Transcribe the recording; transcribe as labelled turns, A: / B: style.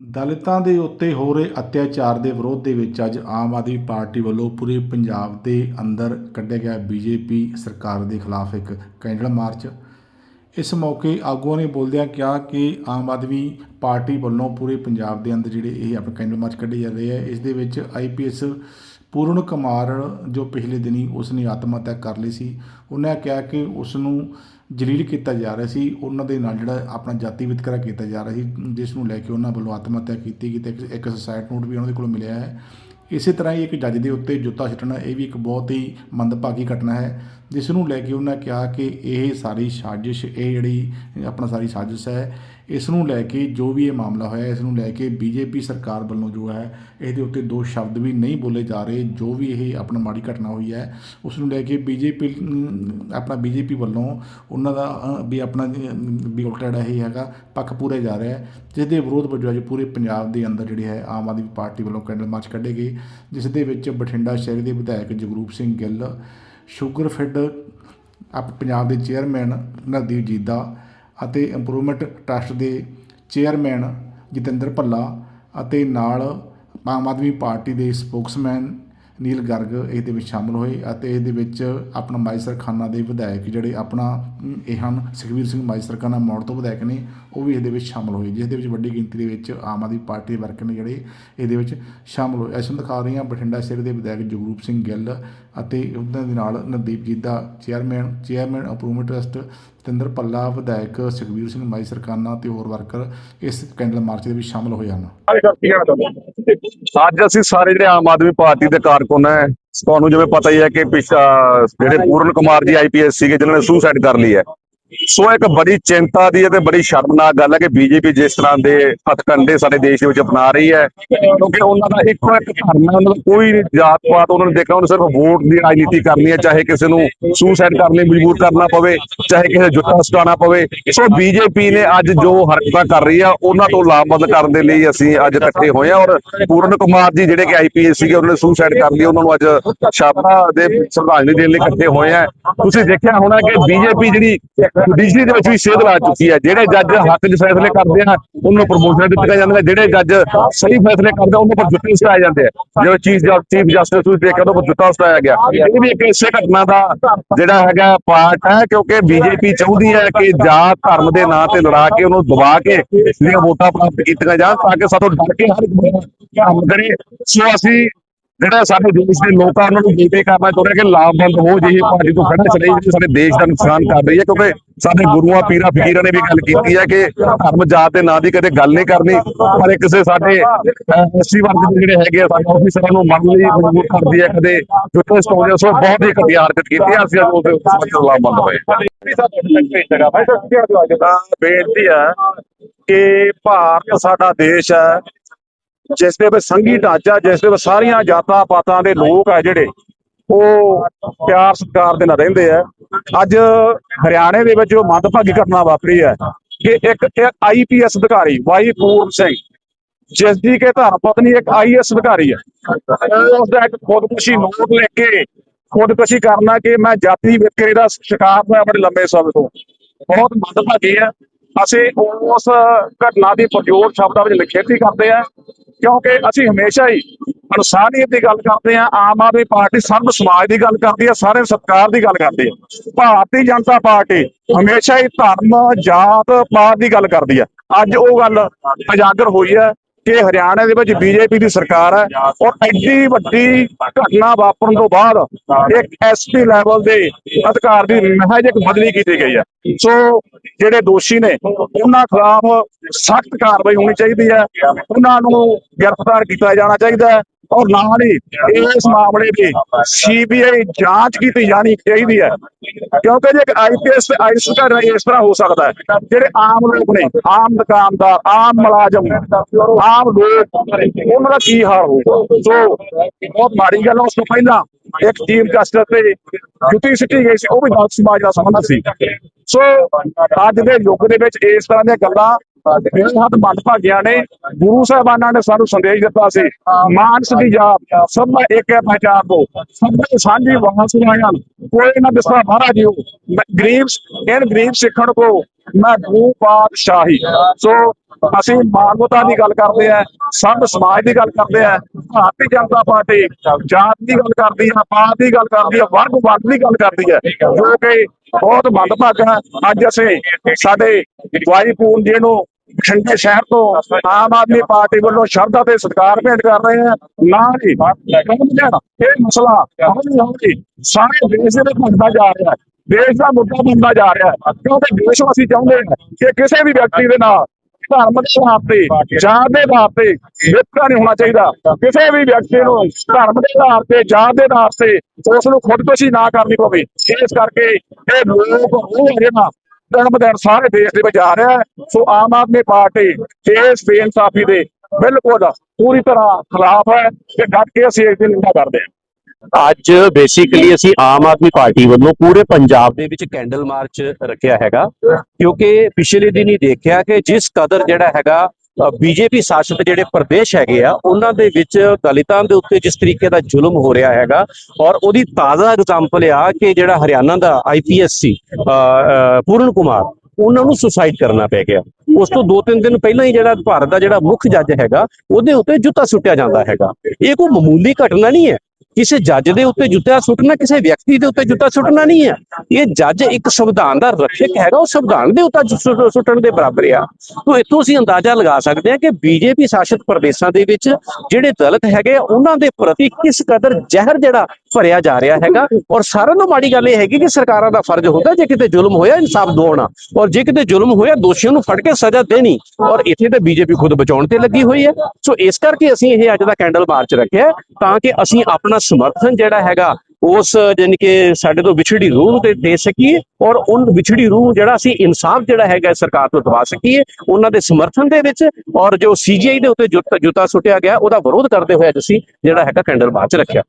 A: ਦਲਿਤਾਂ ਦੇ ਉੱਤੇ ਹੋ ਰਹੇ ਅਤਿਆਚਾਰ ਦੇ ਵਿਰੋਧ ਦੇ ਵਿੱਚ ਅੱਜ ਆਮ ਆਦਮੀ ਪਾਰਟੀ ਵੱਲੋਂ ਪੂਰੇ ਪੰਜਾਬ ਦੇ ਅੰਦਰ ਕੱਢਿਆ ਗਿਆ ਬੀਜੇਪੀ ਸਰਕਾਰ ਦੇ ਖਿਲਾਫ ਇੱਕ ਕੈਂਡਲ ਮਾਰਚ। ਇਸ ਮੌਕੇ ਆਗੂਆਂ ਨੇ ਬੋਲਦਿਆਂ ਕਿਹਾ ਕਿ ਆਮ ਆਦਮੀ ਪਾਰਟੀ ਵੱਲੋਂ ਪੂਰੇ ਪੰਜਾਬ ਦੇ ਅੰਦਰ ਜਿਹੜੇ ਇਹ ਆਪਣੇ ਕੈਂਡਲ ਮਾਰਚ ਕੱਢੇ ਜਾ ਰਹੇ ਹੈ ਇਸ ਦੇ ਵਿੱਚ ਆਈਪੀਐਸ ਪੂਰਨ ਕੁਮਾਰ ਜੋ ਪਿਛਲੇ ਦਿਨੀ ਉਸ ਨੇ ਆਤਮ ਹੱਤਿਆ ਕਰ ਲਈ ਸੀ, ਉਹਨਾਂ ਕਿਹਾ ਕਿ ਉਸ ਨੂੰ ਜਲੀਲ ਕੀਤਾ ਜਾ ਰਿਹਾ ਸੀ, ਉਹਨਾਂ ਦੇ ਨਾਲ ਜਿਹੜਾ ਆਪਣਾ ਜਾਤੀ ਵਿਤਕਰਾ ਕੀਤਾ ਜਾ ਰਿਹਾ ਸੀ, ਜਿਸ ਨੂੰ ਲੈ ਕੇ ਉਹਨਾਂ ਵੱਲੋਂ ਆਤਮ ਹੱਤਿਆ ਕੀਤੀ ਗਈ ਤੇ ਇੱਕ- ਇੱਕ ਸੁਸਾਇਡ ਨੋਟ ਵੀ ਉਹਨਾਂ ਦੇ ਕੋਲ ਮਿਲਿਆ ਹੈ। ਇਸੇ ਤਰ੍ਹਾਂ ਹੀ ਇੱਕ ਜੱਜ ਦੇ ਉੱਤੇ ਜੁੱਤਾ ਛੱਡਣਾ ਇਹ ਵੀ ਇੱਕ ਬਹੁਤ ਹੀ ਮੰਦਭਾਗੀ ਘਟਨਾ ਹੈ, ਜਿਸ ਨੂੰ ਲੈ ਕੇ ਉਹਨਾਂ ਕਿਹਾ ਕਿ ਇਹ ਸਾਰੀ ਸਾਜ਼ਿਸ਼, ਇਹ ਜਿਹੜੀ ਆਪਣਾ ਸਾਰੀ ਸਾਜ਼ਿਸ਼ ਹੈ ਇਸ ਨੂੰ ਲੈ ਕੇ ਜੋ ਵੀ ਇਹ ਮਾਮਲਾ ਹੋਇਆ, ਇਸ ਨੂੰ ਲੈ ਕੇ ਬੀਜੇਪੀ ਸਰਕਾਰ ਵੱਲੋਂ ਜੋ ਹੈ, ਇਹਦੇ ਉੱਤੇ ਦੋ ਸ਼ਬਦ ਵੀ ਨਹੀਂ ਬੋਲੇ ਜਾ ਰਹੇ, ਜੋ ਵੀ ਇਹ ਆਪਣਾ ਮਾੜੀ ਘਟਨਾ ਹੋਈ ਹੈ, ਉਸ ਨੂੰ ਲੈ ਕੇ ਬੀਜੇਪੀ ਆਪਣਾ ਬੀਜੇਪੀ ਵੱਲੋਂ ਉਹਨਾਂ ਦਾ ਵੀ ਆਪਣਾ ਵੀ ਉਲਟਾ ਜਿਹੜਾ ਇਹ ਹੈਗਾ, ਪੱਖ ਪੂਰੇ ਜਾ ਰਿਹਾ ਹੈ ਜਿਸ ਦੇ ਵਿਰੋਧ ਵਜੋਂ ਅੱਜ ਪੂਰੇ ਪੰਜਾਬ ਦੇ ਅੰਦਰ ਜਿਹੜੀ ਹੈ, ਆਮ ਆਦਮੀ ਪਾਰਟੀ ਵੱਲੋਂ ਕੈਂਡਲ ਮਾਰਚ ਕੱਢੇ ਗਏ ਜਿਸ ਦੇ ਵਿੱਚ ਬਠਿੰਡਾ ਸ਼ਹਿਰ ਦੇ ਵਿਧਾਇਕ ਜਗਰੂਪ ਸਿੰਘ ਗਿੱਲ ਸ਼ੂਗਰ ਫਿੱਡ ਆਪ ਪੰਜਾਬ ਦੇ ਚੇਅਰਮੈਨ ਨਰਦੀਪ ਜੀਦਾ ਅਤੇ ਇੰਪਰੂਵਮੈਂਟ ਟਰੱਸਟ ਦੇ ਚੇਅਰਮੈਨ ਜਤਿੰਦਰ ਭੱਲਾ ਅਤੇ ਨਾਲ ਆਮ ਆਦਮੀ ਪਾਰਟੀ ਦੇ ਸਪੋਕਸਮੈਨ ਨੀਲ ਗਰਗ ਇਹਦੇ ਵਿੱਚ ਸ਼ਾਮਲ ਹੋਏ ਅਤੇ ਇਹਦੇ ਵਿੱਚ ਆਪਣਾ ਮਾਈਸਰ ਖਾਨਾ ਦੇ ਵਿਧਾਇਕ ਜਿਹੜੇ ਆਪਣਾ, ਇਹ ਹਨ ਸੁਖਬੀਰ ਸਿੰਘ ਮਾਈਸਰ ਖਾਨਾ ਮੋੜ ਤੋਂ ਵਿਧਾਇਕ ਨੇ। ਉਹ ਵੀ ਇਹਦੇ ਵਿੱਚ ਸ਼ਾਮਲ ਹੋਏ, ਜਿਸ ਦੇ ਵਿੱਚ ਵੱਡੀ ਗਿਣਤੀ ਦੇ ਵਿੱਚ ਆਮ ਆਦਮੀ ਪਾਰਟੀ ਦੇ ਵਰਕਰ ਨੇ ਜਿਹੜੇ ਇਹਦੇ ਵਿੱਚ ਸ਼ਾਮਲ ਹੋਏ। ਇਸ ਨੂੰ ਦਿਖਾ ਰਹੀਆਂ ਬਠਿੰਡਾ ਸ਼ਹਿਰ ਦੇ ਵਿਧਾਇਕ ਜਗਰੂਪ ਸਿੰਘ ਗਿੱਲ ਅਤੇ ਉਹਨਾਂ ਦੇ ਨਾਲ Navdeep Jeet chairman chairman improvement trust Satinder Palla ਵਿਧਾਇਕ ਸੁਖਵੀਰ ਸਿੰਘ ਮਾਈਸਰ ਖਾਨਾ ਤੇ ਹੋਰ ਵਰਕਰ ਇਸ ਕੈਂਡਲ ਮਾਰਚ ਦੇ ਵਿੱਚ ਸ਼ਾਮਲ ਹੋਏ ਹਨ।
B: ਅੱਜ ਅਸੀਂ ਸਾਰੇ ਜਿਹੜੇ ਆਮ ਆਦਮੀ ਪਾਰਟੀ ਦੇ ਕਾਰਕੁਨ ਹੈ, ਤੁਹਾਨੂੰ ਜਿਵੇਂ ਪਤਾ ਹੀ ਹੈ ਕਿ ਪਿਛਾ ਜਿਹੜੇ ਪੂਰਨ ਕੁਮਾਰ ਜੀ ਆਈਪੀਐਸ ਸੀਗੇ, ਜਿਨ੍ਹਾਂ ਨੇ ਸੁਸਾਈਡ ਕਰ ਲਈ ਹੈ। ਸੋ ਇੱਕ ਬੜੀ ਚਿੰਤਾ ਦੀ ਅਤੇ ਬੜੀ ਸ਼ਰਮਨਾਕ ਗੱਲ ਹੈ ਕਿ ਬੀਜੇਪੀ ਜਿਸ ਤਰ੍ਹਾਂ ਦੇ ਹਥਕੰਡੇ ਸਾਡੇ ਦੇਸ਼ ਦੇ ਵਿੱਚ ਅਪਣਾ ਰਹੀ ਹੈ, ਕਿਉਂਕਿ ਉਹਨਾਂ ਦਾ ਇੱਕੋ ਇੱਕ ਧਰਮ ਹੈ ਉਹਨਾਂ ਦਾ ਕੋਈ ਜਾਤ ਪਾਤ ਉਹਨਾਂ ਨੇ ਦੇਖਣਾ, ਉਹਨੇ ਸਿਰਫ ਵੋਟ ਦੀ ਰਾਜਨੀਤੀ ਕਰਨੀ ਹੈ, ਚਾਹੇ ਕਿਸੇ ਨੂੰ ਸੁਸਾਈਡ ਕਰਨ ਲਈ ਮਜਬੂਰ ਕਰਨਾ ਪਵੇ, ਚਾਹੇ ਕਿਸੇ ਦਾ ਜੁੱਤਾ ਸਟਾਉਣਾ ਪਵੇ। ਸੋ ਬੀਜੇਪੀ ਨੇ ਅੱਜ ਜੋ ਹਰਕਤਾਂ ਕਰ ਰਹੀ ਆ, ਉਹਨਾਂ ਤੋਂ ਲਾਮਬੰਦ ਕਰਨ ਦੇ ਲਈ ਅਸੀਂ ਅੱਜ ਇਕੱਠੇ ਹੋਏ ਆ ਔਰ ਪੂਰਨ ਕੁਮਾਰ ਜੀ ਜਿਹੜੇ ਕਿ ਆਈਪੀਐਸ ਸੀਗੇ, ਉਹਨਾਂ ਨੇ ਸੁਸਾਈਡ ਕਰ ਲਈ, ਉਹਨਾਂ ਨੂੰ ਅੱਜ ਸ਼ਾਬਾ ਦੇ ਸ਼ਰਧਾਂਜਲੀ ਦੇਣ ਲਈ ਇਕੱਠੇ ਹੋਏ ਆ। ਤੁਸੀਂ ਦੇਖਿਆ ਹੋਣਾ ਕਿ ਬੀਜੇਪੀ ਜਿਹੜੀ ਜੁਡੀਸ਼ਰੀ ਦੇ ਵਿੱਚ ਵੀ ਸੇਧ ਲਾ ਚੁੱਕੀ ਹੈ। ਜਿਹੜੇ ਜੱਜ ਹੱਕ 'ਚ ਫੈਸਲੇ ਕਰਦੇ ਆ ਉਹਨਾਂ ਪ੍ਰਮੋਸ਼ਨ ਦਿੱਤੀਆਂ ਜਾਂਦੀਆਂ ਜਿਹੜੇ ਜੱਜ ਸਹੀ ਫੈਸਲੇ ਕਰਦੇ ਉਹਨਾਂ ਪਰ ਜੁੱਤੇ ਸਟਾਏ ਜਾਂਦੇ ਆ। ਜਿਵੇਂ ਚੀਫ ਚੀਫ ਜਸਟਿਸ ਤੁਸੀਂ ਦੇਖਿਆ ਉਹਦੇ ਪਰ ਜੁੱਤਾ ਸਟਾਇਆ ਗਿਆ। ਇਹ ਵੀ ਇੱਕ ਇਸੇ ਘਟਨਾ ਦਾ ਜਿਹੜਾ ਹੈਗਾ ਪਾਰਟ ਹੈ, ਕਿਉਂਕਿ ਬੀਜੇਪੀ ਚਾਹੁੰਦੀ ਹੈ ਕਿ ਜਾਤ, ਧਰਮ ਦੇ ਨਾਂ ਤੇ ਲੜਾ ਕੇ ਉਹਨੂੰ ਦਬਾ ਕੇ ਜਿਹੜੀਆਂ ਵੋਟਾਂ ਪ੍ਰਾਪਤ ਕੀਤੀਆਂ ਜਾਣ, ਤਾਂ ਕਿ ਸਾਥੋਂ ਡਰ ਕੇ ਹਰ ਇੱਕ ਬੰਦਾ ਕੰਮ ਕਰੇ। ਸੋ ਅਸੀਂ ਜਿਹੜਾ ਸਾਡੇ ਦੇਸ਼ ਦੇ ਲੋਕਾਂ ਉਹਨਾਂ ਨੂੰ ਬੇਨਤੀ ਕਰਨਾ ਚਾਹੁੰਦੇ ਕਿ ਲਾਭਬੰਦ ਹੋ ਜਿਹੀ ਪਾਰਟੀ ਤੋਂ ਖੜਾ ਚਲੇ ਜਿਹੜੀ ਸਾਡੇ ਦੇਸ਼ ਦਾ ਨੁਕਸਾਨ ਕਰ ਰਹੀ ਹੈ ਕਿਉਂਕਿ ਸਾਡੇ ਗੁਰੂਆਂ ਪੀਰਾਂ ਫਕੀਰਾਂ ਨੇ ਵੀ ਗੱਲ ਕੀਤੀ ਹੈ ਕਿ ਧਰਮ ਜਾਤ ਦੇ ਨਾਂ ਦੀ ਕਦੇ ਗੱਲ ਨਹੀਂ ਕਰਨੀ ਪਰ ਕਿਸੇ ਸਾਡੇ ਐਸਸੀ ਵਰਗ ਦੇ ਜਿਹੜੇ ਹੈਗੇ ਆ ਸਾਡੇ ਆਫੀਸਰਾਂ ਨੂੰ ਮੰਨ ਲਈ ਮਜਬੂਰ ਕਰਦੀ ਹੈ ਕਦੇ ਜੁੱਤੇ ਸਟਾਉਂਦੇ ਸੋ ਬਹੁਤ ਹੀ ਘਟੀਆ ਹਰਕਤ ਕੀਤੀ ਹੈ ਅਸੀਂ ਅੱਜ ਉਸ ਦੇ ਲਾਭਬੰਦ ਹੋਏ
C: ਬੇਨਤੀ ਹੈ ਕਿ ਭਾਰਤ ਸਾਡਾ ਦੇਸ਼ ਹੈ ਜਿਸ ਦੇ ਵਿੱਚ ਸੰਘੀ ਢਾਂਚਾ, ਜਿਸ ਦੇ ਵਿੱਚ ਸਾਰੀਆਂ ਜਾਤਾਂ ਪਾਤਾਂ ਦੇ ਲੋਕ ਆ ਜਿਹੜੇ, ਉਹ ਪਿਆਰ ਸਤਿਕਾਰ ਦੇ ਨਾਲ ਰਹਿੰਦੇ ਆ। ਅੱਜ ਹਰਿਆਣੇ ਦੇ ਵਿੱਚ ਜੋ ਮੰਦਭਾਗੀ ਘਟਨਾ ਵਾਪਰੀ ਹੈ ਕਿ ਇੱਕ ਆਈਪੀਐਸ ਅਧਿਕਾਰੀ ਵਾਈ ਪੂਰਨ ਸਿੰਘ, ਜਿਸ ਦੀ ਕਿ ਧਰਮ ਪਤਨੀ ਇੱਕ ਆਈਐਸ ਅਧਿਕਾਰੀ ਹੈ। ਉਸ ਦਾ ਇੱਕ ਖੁਦਕੁਸ਼ੀ ਨੋਟ ਲੈ ਕੇ ਖੁਦਕੁਸ਼ੀ ਕਰਨਾ ਕਿ ਮੈਂ ਜਾਤੀ ਵਿਤਕਰੇ ਦਾ ਸ਼ਿਕਾਰ ਹੋਇਆ ਬੜੇ ਲੰਬੇ ਸਮੇਂ ਤੋਂ। ਬਹੁਤ ਮੰਦਭਾਗੀ ਹੈ। ਅਸੀਂ ਉਸ ਘਟਨਾ ਦੀ ਪ੍ਰਯੋਗ ਸ਼ਬਦਾਂ ਵਿੱਚ ਨਿਖੇਧੀ ਕਰਦੇ ਆ ਕਿਉਂਕਿ ਅਸੀਂ ਹਮੇਸ਼ਾ ਹੀ ਇਨਸਾਨੀਅਤ ਦੀ ਗੱਲ ਕਰਦੇ ਆ ਆਮ ਆਦਮੀ ਪਾਰਟੀ ਸਰਬ ਸਮਾਜ ਦੀ ਗੱਲ ਕਰਦੀ ਆ ਸਾਰੇ ਸਤਕਾਰ ਦੀ ਗੱਲ ਕਰਦੀ ਆ ਭਾਰਤੀ ਜਨਤਾ ਪਾਰਟੀ ਹਮੇਸ਼ਾ ਹੀ ਧਰਮ, ਜਾਤ, ਪਾਤ ਦੀ ਗੱਲ ਕਰਦੀ ਆ ਅੱਜ ਉਹ ਗੱਲ ਉਜਾਗਰ ਹੋਈ ਹੈ ਕਿ ਹਰਿਆਣਾ ਦੇ ਵਿੱਚ ਬੀਜੇਪੀ ਦੀ ਸਰਕਾਰ ਹੈ ਔਰ ਐਡੀ ਵੱਡੀ ਘਟਨਾ ਵਾਪਰਨ ਤੋਂ ਬਾਅਦ ਇੱਕ ਐਸਪੀ ਲੈਵਲ ਦੇ ਅਧਿਕਾਰ ਦੀ ਮਹਿਜ ਇੱਕ ਬਦਲੀ ਕੀਤੀ ਗਈ ਹੈ। ਸੋ ਜਿਹੜੇ ਦੋਸ਼ੀ ਨੇ, ਉਹਨਾਂ ਖਿਲਾਫ ਸਖਤ ਕਾਰਵਾਈ ਹੋਣੀ ਚਾਹੀਦੀ ਹੈ। ਉਹਨਾਂ ਨੂੰ ਗ੍ਰਿਫਤਾਰ ਕੀਤਾ ਜਾਣਾ ਚਾਹੀਦਾ ਹੈ। ਔਰ ਨਾਲ ਹੀ ਇਸ ਮਾਮਲੇ ਦੀ ਸੀਬੀਆਈ ਜਾਂਚ ਕੀਤੀ ਜਾਣੀ ਚਾਹੀਦੀ ਹੈ। ਕਿਉਂਕਿ ਜੇ ਆਈਪੀਐਸ ਤੇ ਆਈਐਸ ਦਾ ਇਸ ਤਰ੍ਹਾਂ ਹੋ ਸਕਦਾ ਹੈ। ਜਿਹੜੇ ਆਮ ਲੋਕ ਨੇ, ਆਮ ਦੁਕਾਨਦਾਰ, ਆਮ ਮੁਲਾਜ਼ਮ, ਆਮ ਲੋਕ, ਉਹਨਾਂ ਦਾ ਕੀ ਹਾਲ ਹੋਊਗਾ ਸੋ, ਬਹੁਤ ਮਾੜੀ ਗੱਲ ਹੈ ਉਸ ਤੋਂ ਪਹਿਲਾਂ। ਇੱਕ ਚੀਫ ਜਸਟਿਸ ਤੇ ਜੁੱਤੀ ਸਿੱਟੀ ਗਈ ਸੀ, ਉਹ ਵੀ ਦਲਿਤ ਸਮਾਜ ਦਾ ਸੰਬੰਧਿਤ ਸੀ। ਸੋ, ਅੱਜ ਦੇ ਯੁੱਗ ਦੇ ਵਿੱਚ ਇਸ ਤਰ੍ਹਾਂ ਦੀਆਂ ਗੱਲਾਂ ਇਹਨਾਂ ਹੱਥ ਨੇ। ਗੁਰੂ ਸਾਹਿਬਾਨਾਂ ਨੇ ਸਾਨੂੰ ਸੰਦੇਸ਼ ਦਿੱਤਾ ਸੀ ਮਾਨਵਤਾ ਦੀ ਗੱਲ ਕਰਦੇ ਆ ਸਭ ਸਮਾਜ ਦੀ ਗੱਲ ਕਰਦੇ ਆ ਭਾਰਤੀ ਜਨਤਾ ਪਾਰਟੀ ਜਾਤ ਦੀ ਗੱਲ ਕਰਦੀ ਆ ਪਾਤ ਦੀ ਗੱਲ ਕਰਦੀ ਆ ਵਰਗ ਵਰਗ ਦੀ ਗੱਲ ਕਰਦੀ ਆ ਜੋ ਕਿ ਬਹੁਤ ਮੰਦਭਾਗਾ ਅੱਜ ਅਸੀਂ ਸਾਡੇ ਵਾਈ ਪੂਰਨ ਜੀ ਨੂੰ ਬਠਿੰਡੇ ਸ਼ਹਿਰ ਤੋਂ ਆਮ ਆਦਮੀ ਪਾਰਟੀ ਵੱਲੋਂ ਸ਼ਰਧਾ ਤੇ ਸਤਿਕਾਰ ਭੇਟ ਕਰ ਰਹੇ ਹਾਂ। ਨਾ ਜੀ, ਕੌਣ ਜਾਣਾ ਇਹ ਮਸਲਾ ਹੌਲੀ ਹੌਲੀ ਸਾਰੇ ਦੇਸ਼ ਦੇ ਵਿੱਚ ਘਟਦਾ ਜਾ ਰਿਹਾ ਹੈ। ਦੇਸ਼ ਦਾ ਮੁੱਦਾ ਬਣਦਾ ਜਾ ਰਿਹਾ ਹੈ। ਕਿਉਂਕਿ ਦੇਸ਼ ਵਾਸੀ ਚਾਹੁੰਦੇ ਹਾਂ ਕਿ ਕਿਸੇ ਵੀ ਵਿਅਕਤੀ ਦੇ ਨਾਲ ਧਰਮ ਦੇ ਆਧਾਰ ਤੇ, ਜਾਤ ਦੇ ਆਧਾਰ ਤੇ ਵਿਤਕਰਾ ਨਹੀਂ ਹੋਣਾ ਚਾਹੀਦਾ। ਕਿਸੇ ਵੀ ਵਿਅਕਤੀ ਨੂੰ ਧਰਮ ਦੇ ਆਧਾਰ ਤੇ, ਜਾਤ ਦੇ ਆਧਾਰ ਤੇ ਉਸ ਨੂੰ ਖੁਦਕੁਸ਼ੀ ਨਾ ਕਰਨੀ ਪਵੇ। ਇਸ ਕਰਕੇ ਇਹ ਲੋਕ ਉਹ ਹੈਗੇ ਨਾ ਦਿਨ ਬ ਸਾਰੇ ਦੇਸ਼ ਦੇ ਵਿੱਚ ਆ ਰਿਹਾ ਹੈ, ਸੋ ਆਮ ਆਦਮੀ ਪਾਰਟੀ ਇਸ ਬੇਇਨਸਾਫੀ ਦੇ ਬਿਲਕੁਲ ਪੂਰੀ ਤਰ੍ਹਾਂ ਖਿਲਾਫ ਹੈ ਤੇ ਡਟ ਕੇ ਅਸੀਂ ਇਸ ਦੀ ਨਿੰਦਾ ਕਰਦੇ ਹਾਂ।
D: ਅੱਜ ਬੇਸਿਕਲੀ ਅਸੀਂ ਆਮ ਆਦਮੀ ਪਾਰਟੀ ਵੱਲੋਂ ਪੂਰੇ ਪੰਜਾਬ ਦੇ ਵਿੱਚ ਕੈਂਡਲ ਮਾਰਚ ਰੱਖਿਆ ਹੈਗਾ, ਕਿਉਂਕਿ ਪਿਛਲੇ ਦਿਨ ਹੀ ਦੇਖਿਆ ਕਿ ਜਿਸ ਕਦਰ ਜਿਹੜਾ ਹੈਗਾ ਬੀਜੇਪੀ ਸ਼ਾਸਿਤ ਜਿਹੜੇ ਪ੍ਰਦੇਸ਼ ਹੈਗੇ ਆ ਉਹਨਾਂ ਦੇ ਵਿੱਚ ਦਲਿਤਾਂ ਦੇ ਉੱਤੇ ਜਿਸ ਤਰੀਕੇ ਦਾ ਜ਼ੁਲਮ ਹੋ ਰਿਹਾ ਹੈਗਾ ਔਰ ਉਹਦੀ ਤਾਜ਼ਾ ਐਗਜ਼ਾਮਪਲ ਆ ਕਿ ਜਿਹੜਾ ਹਰਿਆਣਾ ਦਾ ਆਈਪੀਐਸ ਸੀ ਅ, ਅ, ਪੂਰਨ ਕੁਮਾਰ ਉਹਨਾਂ ਨੂੰ ਸੁਸਾਈਡ ਕਰਨਾ ਪੈ ਗਿਆ। ਉਸ ਤੋਂ ਦੋ ਤਿੰਨ ਦਿਨ ਪਹਿਲਾਂ ਹੀ ਜਿਹੜਾ ਭਾਰਤ ਦਾ ਜਿਹੜਾ ਮੁੱਖ ਜੱਜ ਹੈਗਾ ਉਹਦੇ ਉੱਤੇ ਜੁੱਤਾ ਸੁੱਟਿਆ ਜਾਂਦਾ ਹੈਗਾ। ਇਹ ਕੋਈ ਮਾਮੂਲੀ ਘਟਨਾ ਨਹੀਂ ਹੈ। ਕਿਸੇ ਜੱਜ ਦੇ ਉੱਤੇ ਜੁੱਤਾ ਸੁੱਟਣਾ ਕਿਸੇ ਵਿਅਕਤੀ ਦੇ ਉੱਤੇ ਜੁੱਤਾ ਸੁੱਟਣਾ ਨਹੀਂ ਹੈ। ਇਹ ਜੱਜ ਇੱਕ ਸੰਵਿਧਾਨ ਦਾ ਰੱਖਿਅਕ ਹੈਗਾ ਉਹ ਸੰਵਿਧਾਨ ਦੇ ਉੱਤੇ ਸੁੱਟ- ਸੁੱਟਣ ਦੇ ਬਰਾਬਰ ਆ। ਤੋਂ ਇੱਥੋਂ ਅਸੀਂ ਅੰਦਾਜ਼ਾ ਲਗਾ ਸਕਦੇ ਹਾਂ ਕਿ ਬੀਜੇਪੀ ਸ਼ਾਸਿਤ ਪ੍ਰਦੇਸ਼ਾਂ ਦੇ ਵਿੱਚ ਜਿਹੜੇ ਦਲਿਤ ਹੈਗੇ ਆ, ਉਹਨਾਂ ਦੇ ਪ੍ਰਤੀ ਕਿਸ ਕਦਰ ਜ਼ਹਿਰ ਜਿਹੜਾ ਭਰਿਆ ਜਾ ਰਿਹਾ ਹੈਗਾ। ਔਰ ਸਾਰਿਆਂ ਤੋਂ ਮਾੜੀ ਗੱਲ ਇਹ ਹੈਗੀ ਕਿ ਸਰਕਾਰਾਂ ਦਾ ਫਰਜ਼ ਹੁੰਦਾ, ਜੇ ਕਿਤੇ ਜ਼ੁਲਮ ਹੋਇਆ, ਇਨਸਾਫ ਦਿਵਾਉਣਾ। ਔਰ ਜੇ ਕਿਤੇ ਜ਼ੁਲਮ ਹੋਇਆ, ਦੋਸ਼ੀਆਂ ਨੂੰ ਫੜ ਕੇ ਸਜ਼ਾ ਦੇਣੀ। ਔਰ ਇੱਥੇ ਤਾਂ ਬੀਜੇਪੀ ਖੁਦ ਬਚਾਉਣ ਤੇ ਲੱਗੀ ਹੋਈ ਹੈ। ਸੋ ਇਸ ਕਰਕੇ ਅਸੀਂ ਇਹ ਅੱਜ ਦਾ ਕੈਂਡਲ ਮਾਰਚ ਰੱਖਿਆ ਤਾਂ ਕਿ ਅਸੀਂ ਆਪਣਾ ਸਮਰਥਨ ਜਿਹੜਾ ਹੈਗਾ, ਉਸ, ਜਾਣੀ ਕਿ ਸਾਡੇ ਤੋਂ ਵਿਛੜੀ ਰੂਹ ਨੂੰ ਤੇ ਦੇ ਸਕੀਏ। ਔਰ ਉਹ ਵਿਛੜੀ ਰੂਹ ਨੂੰ ਜਿਹੜਾ ਅਸੀਂ ਇਨਸਾਫ ਜਿਹੜਾ ਹੈਗਾ, ਸਰਕਾਰ ਤੋਂ ਦਵਾ ਸਕੀਏ, ਉਹਨਾਂ ਦੇ ਸਮਰਥਨ ਦੇ ਵਿੱਚ। ਔਰ ਜੋ ਸੀਜੀਆਈ ਦੇ ਉੱਤੇ ਜੁੱਤਾ ਜੁੱਤਾ ਸੁੱਟਿਆ ਗਿਆ, ਉਹਦਾ ਵਿਰੋਧ ਕਰਦੇ ਹੋਏ ਅੱਜ ਅਸੀਂ ਜਿਹੜਾ ਹੈਗਾ ਕੈਂਡਲ ਮਾਰਚ ਰੱਖਿਆ।